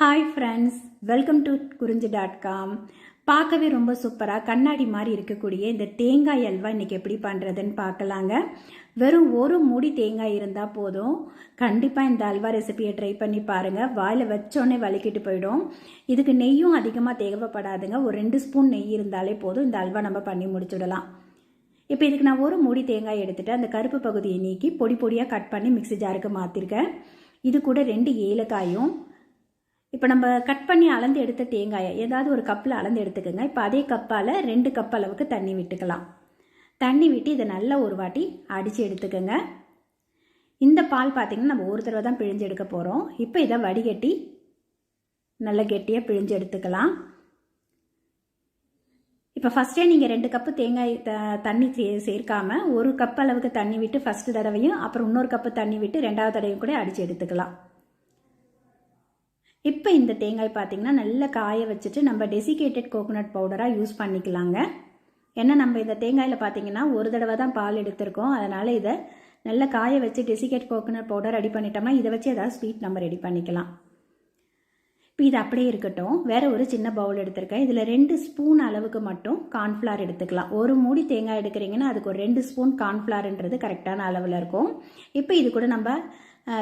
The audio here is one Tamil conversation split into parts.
Hi friends welcome to Kurinji dot com பார்க்கவே ரொம்ப சூப்பராக கண்ணாடி மாதிரி இருக்கக்கூடிய இந்த தேங்காய் அல்வா இன்றைக்கி எப்படி பண்ணுறதுன்னு பார்க்கலாங்க. வெறும் ஒரு மூடி தேங்காய் இருந்தால் போதும். கண்டிப்பாக இந்த அல்வா ரெசிபியை ட்ரை பண்ணி பாருங்கள் வாயில் வச்சோடனே வலிக்கிட்டு போயிடும். இதுக்கு நெய்யும் அதிகமாக தேவைப்படாதுங்க. ஒரு ரெண்டு ஸ்பூன் நெய் இருந்தாலே போதும். இந்த அல்வா நம்ம பண்ணி முடிச்சுடலாம். இப்போ இதுக்கு நான் ஒரு மூடி தேங்காய் எடுத்துகிட்டு அந்த கருப்பு பகுதியை நீக்கி பொடி பொடியாக கட் பண்ணி மிக்ஸி ஜாருக்கு மாற்றிருக்கேன் இது கூட ரெண்டு ஏலக்காயும் இப்போ நம்ம கட் பண்ணி அளந்து எடுத்த தேங்காயை ஏதாவது ஒரு கப்பில் அளந்து எடுத்துக்கோங்க. இப்போ அதே கப்பால் ரெண்டு கப் அளவுக்கு தண்ணி விட்டுக்கலாம். தண்ணி விட்டு இதை நல்லா ஒரு வாட்டி அடித்து எடுத்துக்கோங்க. இந்த பால் பார்த்திங்கன்னா நம்ம ஒரு தடவை தான் பிழிஞ்சு எடுக்க போகிறோம் இப்போ இதை வடிகட்டி நல்லா கெட்டியாக பிழிஞ்சு எடுத்துக்கலாம். இப்போ ஃபஸ்ட்டே நீங்கள் ரெண்டு கப்பு தேங்காய் த தண்ணி சே சேர்க்காமல் ஒரு கப் அளவுக்கு தண்ணி விட்டு ஃபஸ்ட்டு தடவையும் அப்புறம் இன்னொரு கப்பு தண்ணி விட்டு ரெண்டாவது தடவையும் கூட அடித்து எடுத்துக்கலாம். இப்போ இந்த தேங்காய் பார்த்திங்கன்னா நல்லா காய வச்சுட்டு நம்ம டெசிகேட்டட் கோகோனட் பவுடராக யூஸ் பண்ணிக்கலாங்க. ஏன்னா நம்ம இந்த தேங்காயில் பார்த்தீங்கன்னா ஒரு தடவை தான் பால் எடுத்திருக்கோம். அதனால் இதை நல்லா காய வச்சு டெசிகேட் கோகோனட் பவுடர் ரெடி பண்ணிட்டோம்னா இதை வச்சு ஏதாவது ஸ்வீட் நம்ம ரெடி பண்ணிக்கலாம். இப்போ இது அப்படியே இருக்கட்டும். வேறு ஒரு சின்ன பவுல் எடுத்திருக்கேன். இதில் ரெண்டு ஸ்பூன் அளவுக்கு மட்டும் கார்ன்ஃப்ளார் எடுத்துக்கலாம். ஒரு மூடி தேங்காய் எடுக்கிறீங்கன்னா அதுக்கு ஒரு ரெண்டு ஸ்பூன் கார்ன்ஃப்ளார்ன்றது கரெக்டான அளவில் இருக்கும். இப்போ இது கூட நம்ம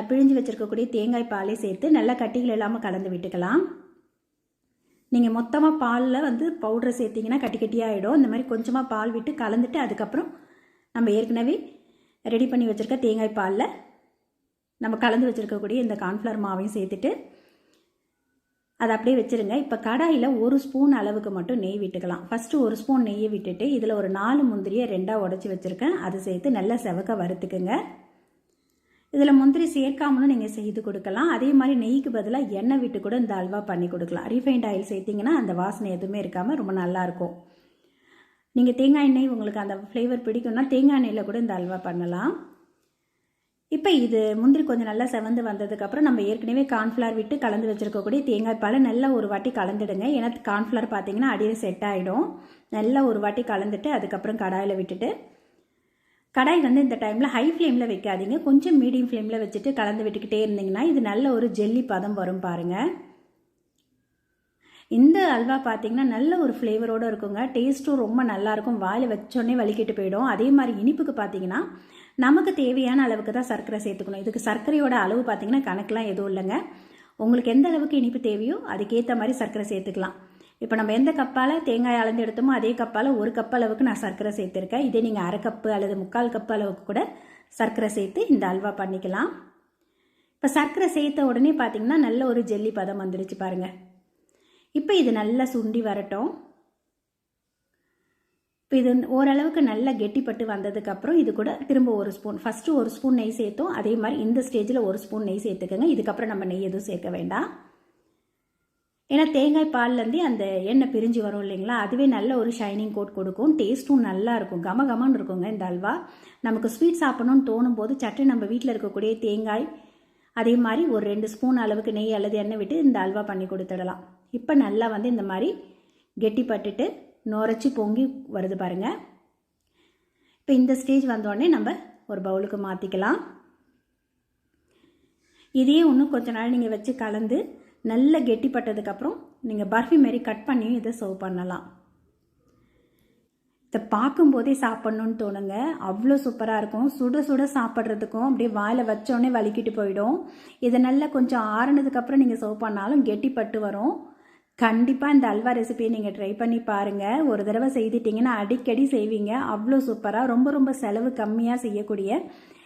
பிழிஞ்சு வச்சுருக்கக்கூடிய தேங்காய் பாலை சேர்த்து நல்லா கட்டிகள் இல்லாமல் கலந்து விட்டுக்கலாம். நீங்கள் மொத்தமாக பாலில் வந்து பவுடரை சேர்த்திங்கன்னா கட்டி கட்டியாக ஆகிடும் இந்த மாதிரி கொஞ்சமாக பால் விட்டு கலந்துட்டு அதுக்கப்புறம் நம்ம ஏற்கனவே ரெடி பண்ணி வச்சுருக்க தேங்காய் பாலில் நம்ம கலந்து வச்சுருக்கக்கூடிய இந்த கார்ன்ஃப்ளவர் மாவையும் சேர்த்துட்டு அதை அப்படியே வச்சுருங்க. இப்போ கடாயில் ஒரு ஸ்பூன் அளவுக்கு மட்டும் நெய் விட்டுக்கலாம். ஃபஸ்ட்டு ஒரு ஸ்பூன் நெய்யை விட்டுட்டு இதில் ஒரு நாலு முந்திரியை ரெண்டாக உடச்சி வச்சுருக்கேன். அதை சேர்த்து நல்லா செவக்க வறுத்துக்குங்க. இதில் முந்திரி சேர்க்காமலும் நீங்கள் செய்து கொடுக்கலாம். அதே மாதிரி நெய்க்கு பதிலாக எண்ணெய் விட்டு கூட இந்த அல்வா பண்ணி கொடுக்கலாம். ரீஃபைண்ட் ஆயில் சேர்த்திங்கன்னா அந்த வாசனை எதுவுமே இருக்காமல் ரொம்ப நல்லாயிருக்கும் நீங்கள் தேங்காய் எண்ணெய் உங்களுக்கு அந்த ஃப்ளேவர் பிடிக்கும்னா தேங்காய் எண்ணெயில் கூட இந்த அல்வா பண்ணலாம். இப்போ இது முந்திரி கொஞ்சம் நல்லா செவந்து வந்ததுக்கப்புறம் நம்ம ஏற்கனவே கார்ன்ஃப்ளவர் விட்டு கலந்து வச்சுருக்கக்கூடிய தேங்காய் பாலை நல்லா ஒரு வாட்டி கலந்துடுங்க. ஏன்னா கார்ன்ஃப்ளவர் பார்த்தீங்கன்னா அடியில் செட் ஆகிடும் நல்லா ஒரு வாட்டி கலந்துட்டு அதுக்கப்புறம் கடாயில் விட்டுட்டு கடாய் வந்து இந்த டைமில் ஹை ஃப்ளேமில் வைக்காதீங்க. கொஞ்சம் மீடியம் ஃப்ளேமில் வச்சுட்டு கலந்து விட்டுக்கிட்டே இருந்தீங்கன்னா இது நல்ல ஒரு ஜெல்லி பதம் வரும் பாருங்கள் இந்த அல்வா பார்த்தீங்கன்னா நல்ல ஒரு ஃப்ளேவரோடு இருக்குங்க. டேஸ்ட்டும் ரொம்ப நல்லாயிருக்கும் வாயில் வச்சோடனே வலிக்கிட்டு போயிடும். அதே மாதிரி இனிப்புக்கு பார்த்தீங்கன்னா நமக்கு தேவையான அளவுக்கு தான் சர்க்கரை சேர்த்துக்கணும். இதுக்கு சர்க்கரையோட அளவு பார்த்தீங்கன்னா கணக்கெலாம் எதுவும் இல்லைங்க. உங்களுக்கு எந்த அளவுக்கு இனிப்பு தேவையோ அதுக்கேற்ற மாதிரி சர்க்கரை சேர்த்துக்கலாம். இப்போ நம்ம எந்த கப்பால் தேங்காய் அளந்து எடுத்தோமோ அதே கப்பால் ஒரு கப் அளவுக்கு நான் சர்க்கரை சேர்த்துருக்கேன். இதே நீங்கள் அரை கப்பு அல்லது முக்கால் கப் அளவுக்கு கூட சர்க்கரை சேர்த்து இந்த அல்வா பண்ணிக்கலாம். இப்போ சர்க்கரை சேர்த்த உடனே பார்த்தீங்கன்னா நல்ல ஒரு ஜெல்லி பதம் வந்துடுச்சு பாருங்கள் இப்போ இது நல்லா சுண்டி வரட்டும். இப்போ இது ஓரளவுக்கு நல்லா கெட்டிப்பட்டு வந்ததுக்கப்புறம் இது கூட திரும்ப ஒரு ஸ்பூன். ஃபஸ்ட்டு ஒரு ஸ்பூன் நெய் சேர்த்தோம். அதே மாதிரி இந்த ஸ்டேஜில் ஒரு ஸ்பூன் நெய் சேர்த்துக்கோங்க. இதுக்கப்புறம் நம்ம நெய் எதுவும் சேர்க்க வேண்டாம். ஏன்னா தேங்காய் பால்லேருந்து அந்த எண்ணெய் பிரிஞ்சு வரும் இல்லைங்களா? அதுவே நல்ல ஒரு ஷைனிங் கோட் கொடுக்கும். டேஸ்ட்டும் நல்லா இருக்கும். கம கமன்னு இருக்குங்க இந்த அல்வா. நமக்கு ஸ்வீட் சாப்பிடணும்னு தோணும் போது சட்டு நம்ம வீட்டில் இருக்கக்கூடிய தேங்காய் அதே மாதிரி ஒரு ரெண்டு ஸ்பூன் அளவுக்கு நெய் அல்லது எண்ணெய் விட்டு இந்த அல்வா பண்ணி கொடுத்துடலாம். இப்போ நல்லா வந்து இந்த மாதிரி கெட்டிப்பட்டுட்டு நுரைச்சி பொங்கி வருது பாருங்கள் இப்போ இந்த ஸ்டேஜ் வந்தோடனே நம்ம ஒரு பவுலுக்கு மாற்றிக்கலாம் இதையே இன்னும் கொஞ்ச நாள் நீங்கள் வச்சு கலந்து நல்ல கெட்டிப்பட்டதுக்கப்புறம் நீங்கள் பர்ஃபி மாரி கட் பண்ணி இதை சர்வ் பண்ணலாம். இதை பார்க்கும்போதே சாப்பிட்ணுன்னு தோணுங்க. அவ்வளோ சூப்பராக இருக்கும். சுட சுட சாப்பிட்றதுக்கும் அப்படியே வாயில் வச்சோடனே வலிக்கிட்டு போயிடும். இதை நல்லா கொஞ்சம் ஆறுனதுக்கப்புறம் நீங்கள் சர்வ் பண்ணாலும் கெட்டிப்பட்டு வரும். கண்டிப்பாக இந்த அல்வா ரெசிபியை நீங்கள் ட்ரை பண்ணி பாருங்கள் ஒரு தடவை செய்துட்டிங்கன்னா அடிக்கடி செய்வீங்க. அவ்வளோ சூப்பராக ரொம்ப ரொம்ப செலவு கம்மியாக செய்யக்கூடிய